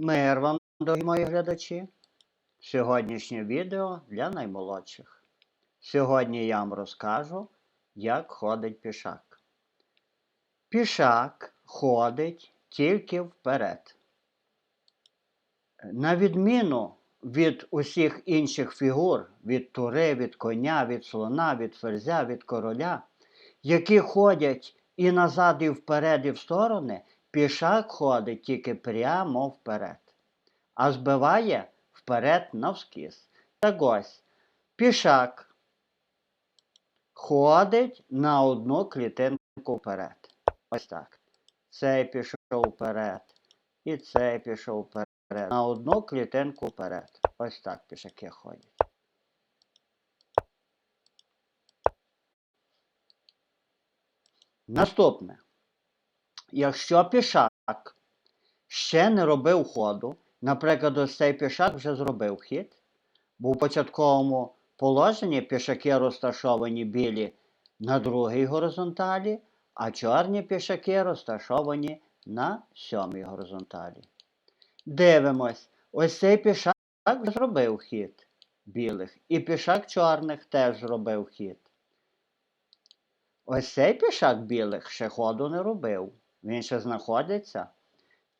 Мир вам, дорогі мої глядачі. Сьогоднішнє відео для наймолодших. Сьогодні я вам розкажу, як ходить пішак. Пішак ходить тільки вперед. На відміну від усіх інших фігур, від тури, від коня, від слона, від ферзя, від короля, які ходять і назад, і вперед, і в сторони, пішак ходить тільки прямо вперед, а збиває вперед навскіз. Так ось, пішак ходить на одну клітинку вперед. Ось так. Цей пішов вперед, і цей пішов вперед. На одну клітинку вперед. Ось так пішаки ходять. Наступне. Якщо пішак ще не робив ходу, наприклад, ось цей пішак вже зробив хід, бо в початковому положенні пішаки розташовані білі на другій горизонталі, а чорні пішаки розташовані на сьомій горизонталі. Дивимось, ось цей пішак вже зробив хід білих, і пішак чорних теж зробив хід. Ось цей пішак білих ще ходу не робив. Він ще знаходиться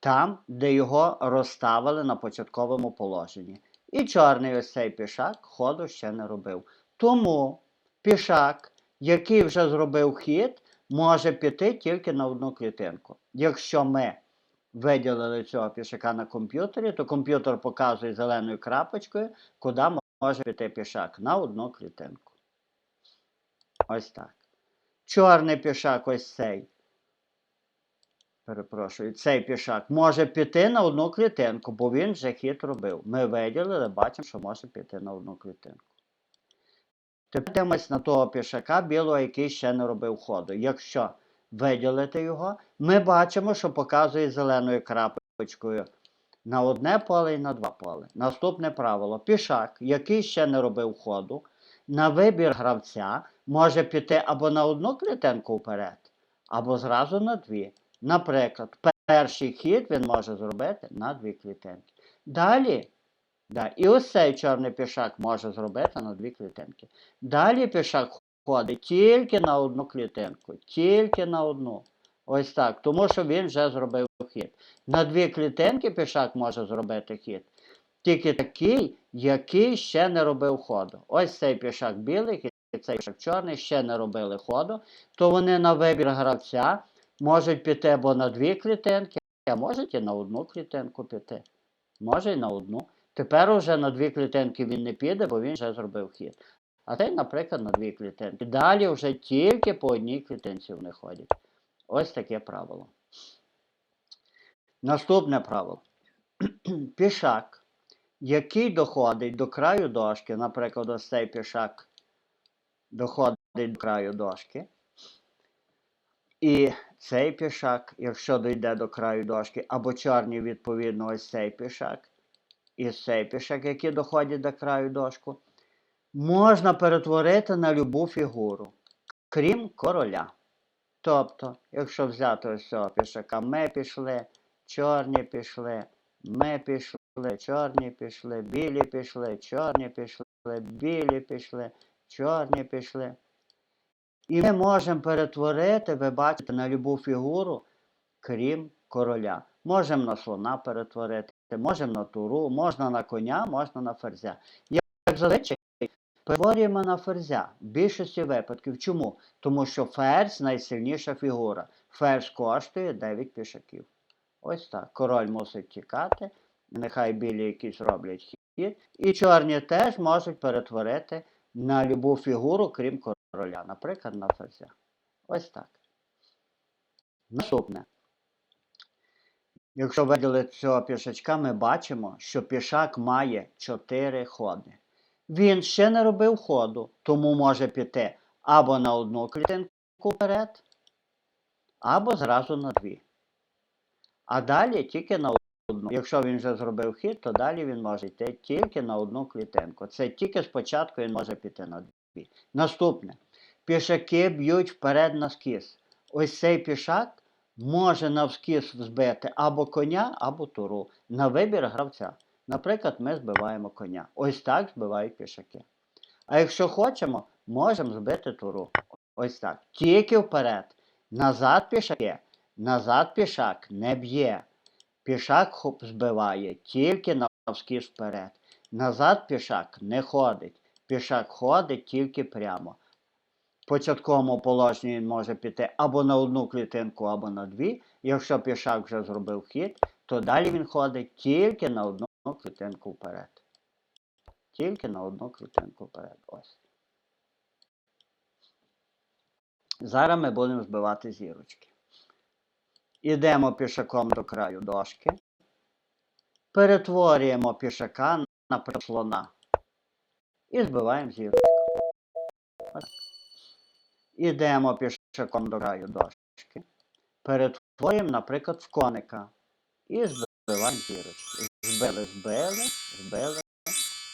там, де його розставили на початковому положенні. І чорний ось цей пішак ходу ще не робив. Тому пішак, який вже зробив хід, може піти тільки на одну клітинку. Якщо ми виділили цього пішака на комп'ютері, то комп'ютер показує зеленою крапочкою, куди може піти пішак на одну клітинку. Ось так. Чорний пішак ось цей. Перепрошую, цей пішак може піти на одну клітинку, бо він вже хід робив. Ми виділили, бачимо, що може піти на одну клітинку. Тепер дивимось на того пішака білого, який ще не робив ходу. Якщо виділити його, ми бачимо, що показує зеленою крапочкою на одне поле і на два поле. Наступне правило: пішак, який ще не робив ходу, на вибір гравця може піти або на одну клітинку вперед, або зразу на дві. Наприклад, перший хід він може зробити на дві клітинки. Далі, да, і ось цей чорний пішак може зробити на дві клітинки. Далі пішак ходить тільки на одну клітинку, тільки на одну. Ось так, тому що він вже зробив хід. На дві клітинки пішак може зробити хід. Тільки такий, який ще не робив ходу. Ось цей пішак білий і цей пішак чорний ще не робили ходу, то вони на вибір гравця можуть піти або на дві клітинки, а можуть і на одну клітинку піти. Може і на одну. Тепер уже на дві клітинки він не піде, бо він вже зробив хід. А цей, наприклад, на дві клітинки. Далі вже тільки по одній клітинці вони ходять. Ось таке правило. Наступне правило. Пішак, який доходить до краю дошки, наприклад, ось цей пішак доходить до краю дошки. І цей пішак, якщо дійде до краю дошки, або чорний, відповідно, ось цей пішак, і цей пішак, який доходить до краю дошку, можна перетворити на любу фігуру, крім короля. Тобто, якщо взяти ось цього пішака, ми пішли, чорні пішли, ми пішли, чорні пішли, білі пішли, чорні пішли, білі пішли, чорні пішли. І ми можемо перетворити, ви бачите, на любу фігуру, крім короля. Можемо на слона перетворити, можемо на туру, можна на коня, можна на ферзя. Як зазвичай перетворюємо на ферзя в більшості випадків. Чому? Тому що ферзь найсильніша фігура. Ферзь коштує 9 пішаків. Ось так. Король мусить тікати, нехай білі якісь роблять хід. І чорні теж можуть перетворити на любу фігуру, крім короля. Наприклад, на ферзя. Ось так. Наступне. Якщо виділити цього пішачка, ми бачимо, що пішак має 4 ходи. Він ще не робив ходу, тому може піти або на одну клітинку вперед, або зразу на дві. А далі тільки на одну. Якщо він вже зробив хід, то далі він може йти тільки на одну клітинку. Це тільки спочатку він може піти на дві. Наступне. Пішаки б'ють вперед на скіз. Ось цей пішак може навскіз збити або коня, або туру на вибір гравця. Наприклад, ми збиваємо коня. Ось так збивають пішаки. А якщо хочемо, можемо збити туру. Ось так. Тільки вперед. Назад пішаки. Назад пішак не б'є. Пішак хоп- збиває тільки навскіз вперед. Назад пішак не ходить. Пішак ходить тільки прямо. Початковому положенні він може піти або на одну клітинку, або на дві. Якщо пішак вже зробив хід, то далі він ходить тільки на одну клітинку вперед. Тільки на одну клітинку вперед. Ось. Зараз ми будемо збивати зірочки. Ідемо пішаком до краю дошки. Перетворюємо пішака на слона. І збиваємо зірочку. Ось. Ідемо пішаком до краю дошки. Перетворюємо, наприклад, в коника. І збиваємо зірочки. Збили, збили, збили,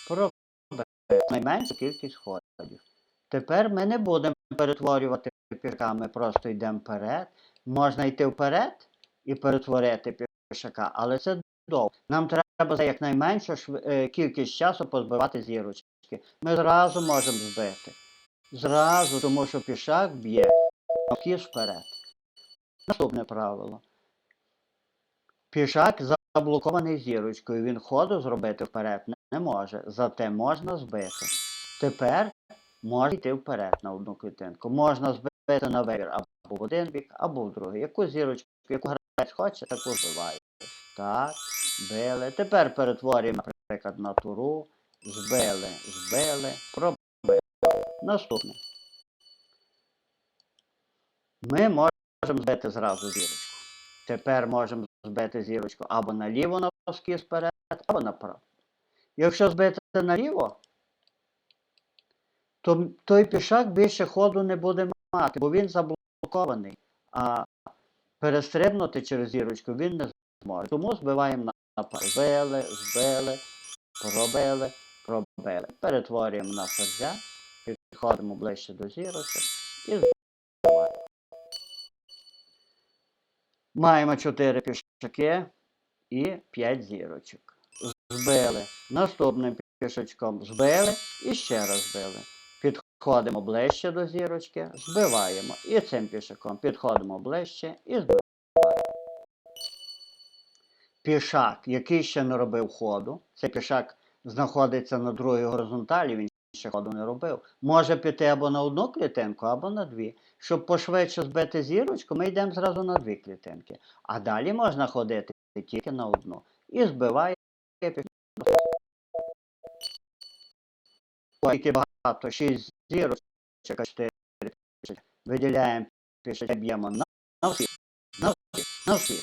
пробили. Найменшу кількість ходів. Тепер ми не будемо перетворювати пішака, ми просто йдемо вперед. Можна йти вперед і перетворити пішака, але це довго. Нам треба за якнайменшу е, кількість часу позбивати зірочки. Ми зразу можемо збити. Зразу, тому що пішак б'є кіж вперед. Наступне правило. Пішак заблокований зірочкою. Він ходу зробити вперед не- може. Зате можна збити. Тепер можна йти вперед на одну клітинку. Можна збити на вибір або в один бік, або в другий. Яку зірочку, яку гравець хоче, таку збиває. Так, били. Тепер перетворюємо, наприклад, на туру. Збили, збили, пробили. Наступне. Ми можемо збити зразу зірочку. Тепер можемо збити зірочку або наліво навскіз вперед, або направо. Якщо збити наліво, то той пішак більше ходу не буде мати, бо він заблокований. А перестрибнути через зірочку він не зможе. Тому збиваємо на направо. Збили, збили, пробили, пробили. Перетворюємо на ферзя, підходимо ближче до зірочок і збиваємо. Маємо 4 пішаки і 5 зірочок. Збили. Наступним пішачком збили і ще раз збили. Підходимо ближче до зірочки, збиваємо. І цим пішаком підходимо ближче і збиваємо. Пішак, який ще не робив ходу, цей пішак знаходиться на другій горизонталі, він ще ходу не робив. Може піти або на одну клітинку, або на дві. Щоб пошвидше збити зірочку, ми йдемо зразу на дві клітинки. А далі можна ходити тільки на одну. І збиває які багато, 6 зірочок, 4 пішачки. Виділяємо пішачки, б'ємо на, на всі, на всі, на всі.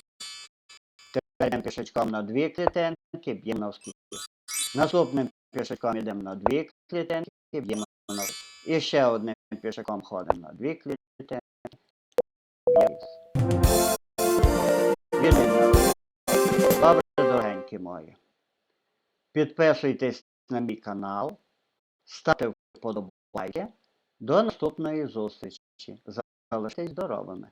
Тепер йдемо пішачком на дві клітинки, б'ємо на всі. Наступним пішачком йдемо на дві клітинки, б'ємо на. І ще одним пішаком ходимо на дві клітинки. Добре, дорогенькі мої. Підписуйтесь на мій канал, ставте вподобайки. До наступної зустрічі. Залишайтесь здоровими.